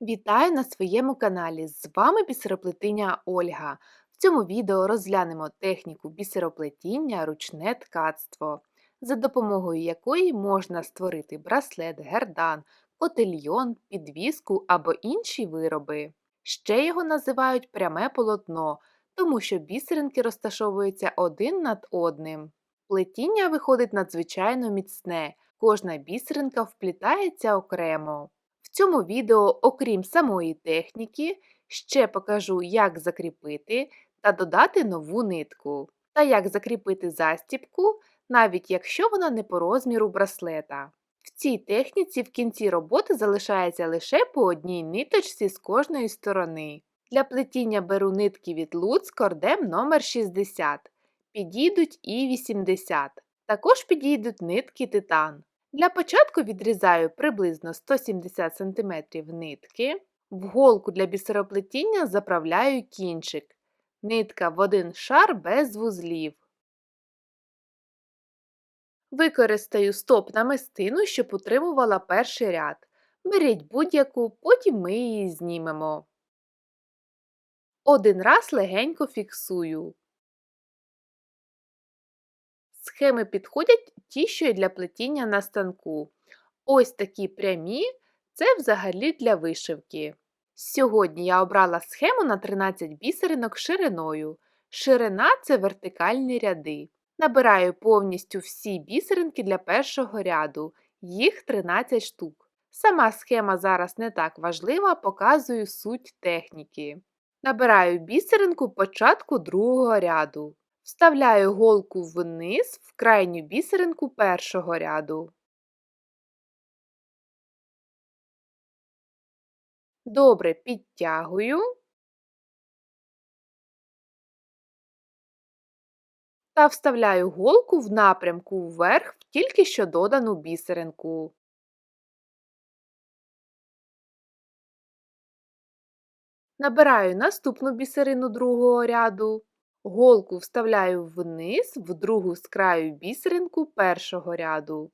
Вітаю на своєму каналі! З вами бісероплетіння Ольга. В цьому відео розглянемо техніку бісероплетіння ручне ткацтво, за допомогою якої можна створити браслет, гердан, котельйон, підвіску або інші вироби. Ще його називають пряме полотно, тому що бісеринки розташовуються один над одним. Плетіння виходить надзвичайно міцне, кожна бісеринка вплітається окремо. Цьому відео, окрім самої техніки, ще покажу, як закріпити та додати нову нитку, та як закріпити застібку, навіть якщо вона не по розміру браслета. В цій техніці в кінці роботи залишається лише по одній ниточці з кожної сторони. Для плетіння беру нитки від Луц кордем номер 60 підійдуть і 80. Також підійдуть нитки титан. Для початку відрізаю приблизно 170 см нитки, в голку для бісероплетіння заправляю кінчик. Нитка в один шар без вузлів. Використаю стоп намистину, щоб утримувала перший ряд. Беріть будь-яку, потім ми її знімемо. Один раз легенько фіксую. Схеми підходять ті, що й для плетіння на станку. Ось такі прямі це взагалі для вишивки. Сьогодні я обрала схему на 13 бісеринок шириною. Ширина це вертикальні ряди. Набираю повністю всі бісеринки для першого ряду, їх 13 штук. Сама схема зараз не так важлива, показую суть техніки. Набираю бісеринку початку другого ряду. Вставляю голку вниз в крайню бісеринку першого ряду. Добре підтягую та вставляю голку в напрямку вверх в тільки що додану бісеринку. Набираю наступну бісерину другого ряду. Голку вставляю вниз в другу з краю бісеринку першого ряду.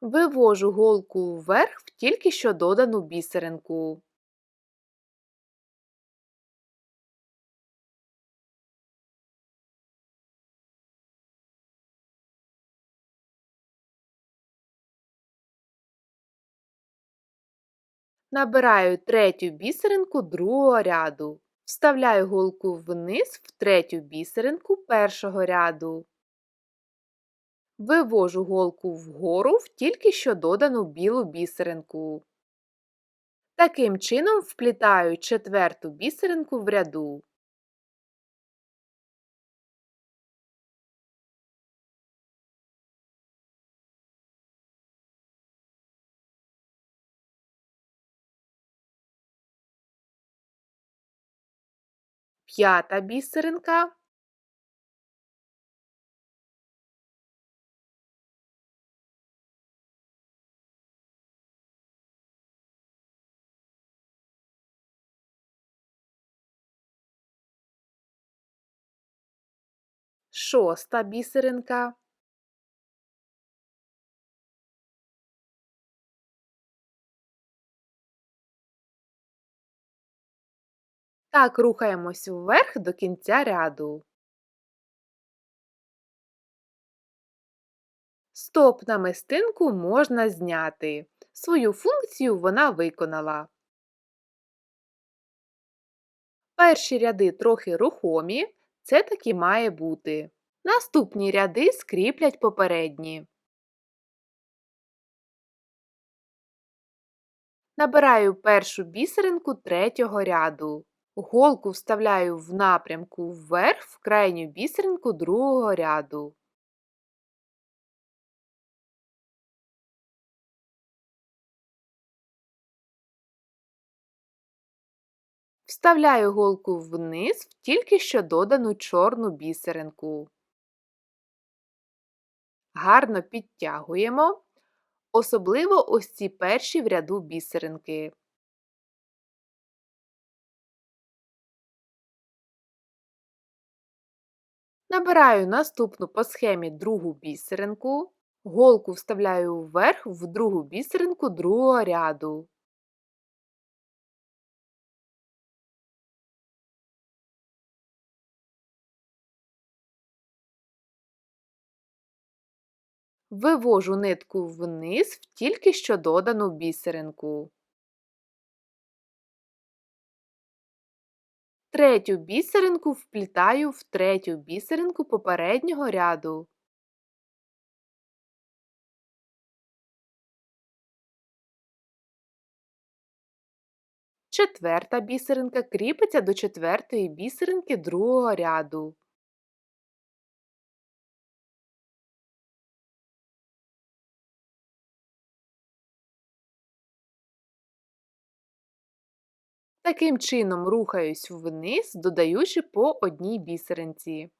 Вивожу голку вверх в тільки що додану бісеринку. Набираю третю бісеринку другого ряду. Вставляю голку вниз в третю бісеринку першого ряду. Вивожу голку вгору в тільки що додану білу бісеринку. Таким чином вплітаю четверту бісеринку в ряду. П'ята бісеринка. Шоста бісеринка. Так рухаємось вверх до кінця ряду. Стоп намистинку можна зняти. Свою функцію вона виконала. Перші ряди трохи рухомі, це таки має бути. Наступні ряди скріплять попередні. Набираю першу бісеринку третього ряду. Голку вставляю в напрямку вверх в крайню бісеринку другого ряду. Вставляю голку вниз в тільки що додану чорну бісеринку. Гарно підтягуємо, особливо ось ці перші в ряду бісеринки. Набираю наступну по схемі другу бісеринку, голку вставляю вверх в другу бісеринку другого ряду. Вивожу нитку вниз в тільки що додану бісеринку. Третю бісеринку вплітаю в третю бісеринку попереднього ряду. Четверта бісеринка кріпиться до четвертої бісеринки другого ряду. Таким чином рухаюсь вниз, додаючи по одній бісеринці.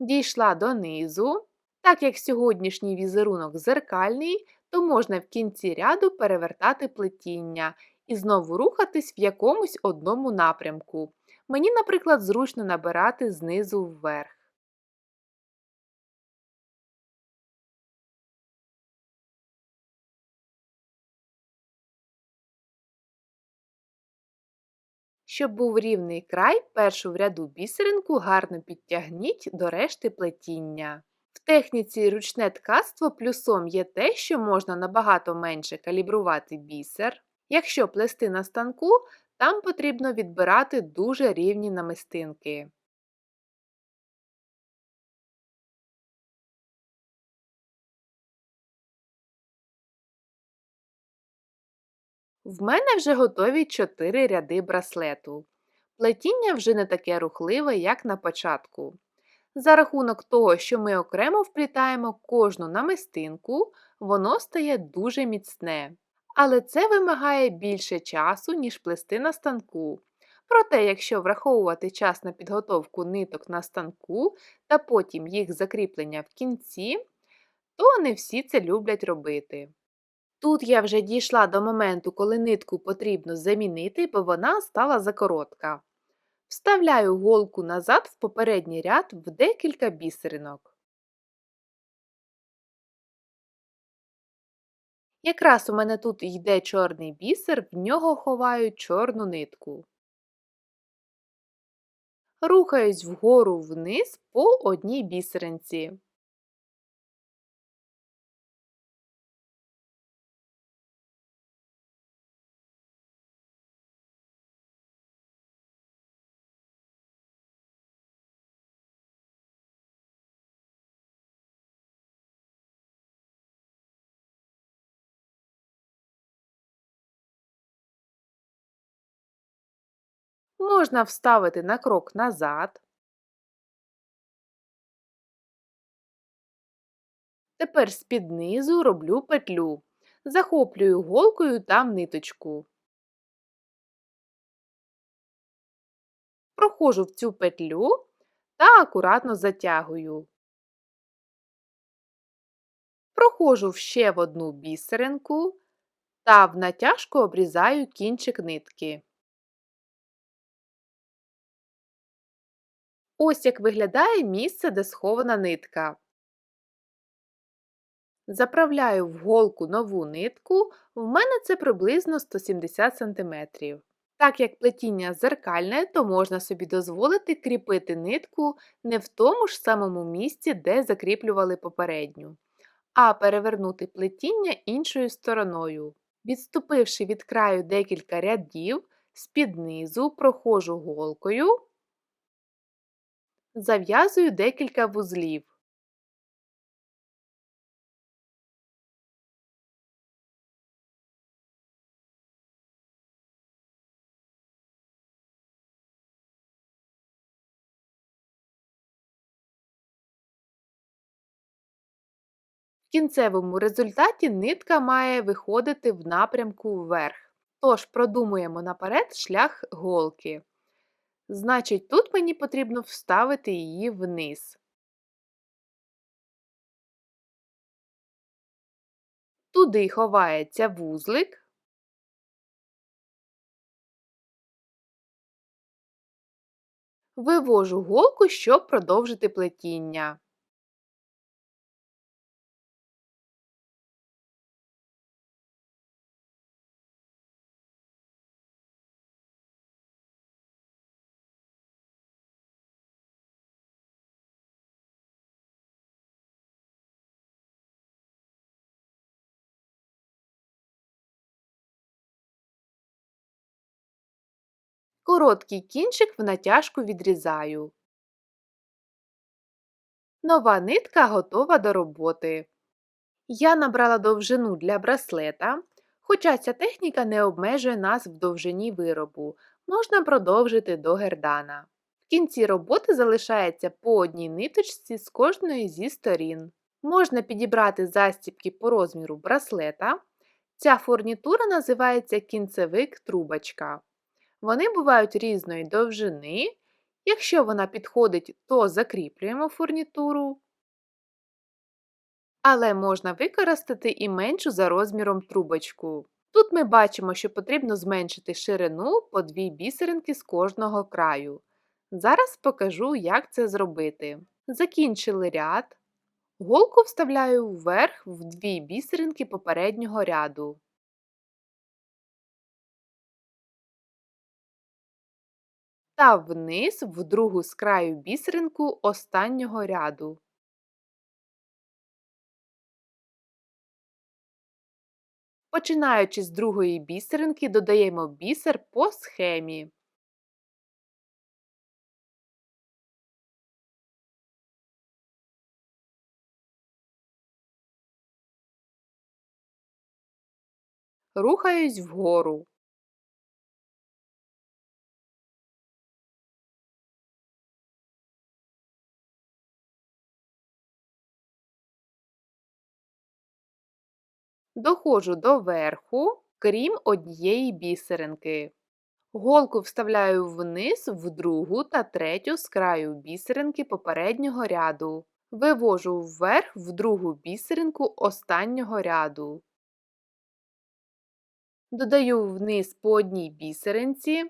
Дійшла донизу. Так як сьогоднішній візерунок зеркальний, то можна в кінці ряду перевертати плетіння і знову рухатись в якомусь одному напрямку. Мені, наприклад, зручно набирати знизу вверх. Щоб був рівний край, першу в ряду бісеринку гарно підтягніть до решти плетіння. В техніці ручне ткацтво плюсом є те, що можна набагато менше калібрувати бісер. Якщо плести на станку, там потрібно відбирати дуже рівні намистинки. В мене вже готові 4 ряди браслету. Плетіння вже не таке рухливе, як на початку. За рахунок того, що ми окремо вплітаємо кожну намистинку, воно стає дуже міцне. Але це вимагає більше часу, ніж плести на станку. Проте, якщо враховувати час на підготовку ниток на станку та потім їх закріплення в кінці, то не всі це люблять робити. Тут я вже дійшла до моменту, коли нитку потрібно замінити, бо вона стала закоротка. Вставляю голку назад в попередній ряд в декілька бісеринок. Якраз у мене тут йде чорний бісер, в нього ховаю чорну нитку. Рухаюсь вгору вниз по одній бісеринці. Можна вставити на крок назад. Тепер з-під низу роблю петлю. Захоплюю голкою там ниточку. Проходжу в цю петлю та акуратно затягую. Проходжу ще в одну бісеринку та в натяжку обрізаю кінчик нитки. Ось як виглядає місце, де схована нитка. Заправляю в голку нову нитку, в мене це приблизно 170 см. Так як плетіння зеркальне, то можна собі дозволити кріпити нитку не в тому ж самому місці, де закріплювали попередню, а перевернути плетіння іншою стороною. Відступивши від краю декілька рядів, з-під низу проходжу голкою Зав'язую декілька вузлів. В кінцевому результаті нитка має виходити в напрямку вверх. Тож продумуємо наперед шлях голки. Значить, тут мені потрібно вставити її вниз. Туди ховається вузлик. Вивожу голку, щоб продовжити плетіння. Короткий кінчик в натяжку відрізаю. Нова нитка готова до роботи. Я набрала довжину для браслета, хоча ця техніка не обмежує нас в довжині виробу, можна продовжити до гердана. В кінці роботи залишається по одній ниточці з кожної зі сторін. Можна підібрати застібки по розміру браслета. Ця фурнітура називається кінцевик трубочка. Вони бувають різної довжини. Якщо вона підходить, то закріплюємо фурнітуру. Але можна використати і меншу за розміром трубочку. Тут ми бачимо, що потрібно зменшити ширину по дві бісеринки з кожного краю. Зараз покажу, як це зробити. Закінчили ряд. Голку вставляю вверх в дві бісеринки попереднього ряду. Та вниз в другу з краю бісеринку останнього ряду. Починаючи з другої бісеринки, додаємо бісер по схемі. Рухаюсь вгору. Доходжу до верху, крім однієї бісеринки. Голку вставляю вниз в другу та третю з краю бісеринки попереднього ряду. Вивожу вверх в другу бісеринку останнього ряду. Додаю вниз по одній бісеринці.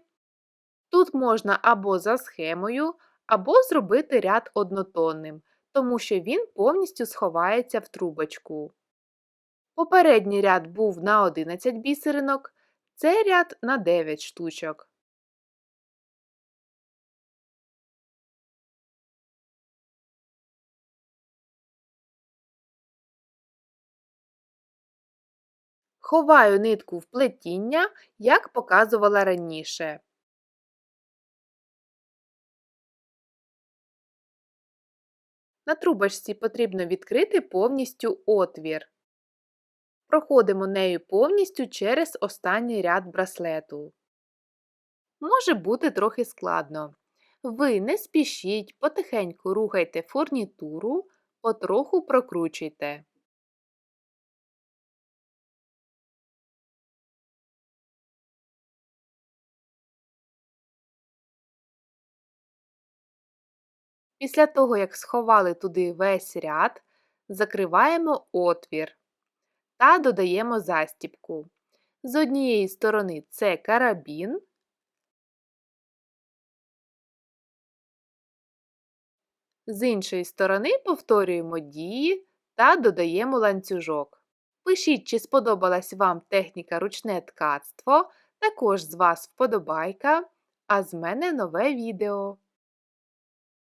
Тут можна або за схемою, або зробити ряд однотонним, тому що він повністю сховається в трубочку. Попередній ряд був на 11 бісеринок, цей ряд на 9 штучок. Ховаю нитку в плетіння, як показувала раніше. На трубочці потрібно відкрити повністю отвір. Проходимо нею повністю через останній ряд браслету. Може бути трохи складно. Ви не спішіть, потихеньку рухайте фурнітуру, потроху прокручуйте. Після того, як сховали туди весь ряд, закриваємо отвір та додаємо застібку. З однієї сторони це карабін, з іншої сторони повторюємо дії та додаємо ланцюжок. Пишіть, чи сподобалась вам техніка ручне ткацтво, також з вас вподобайка, а з мене нове відео.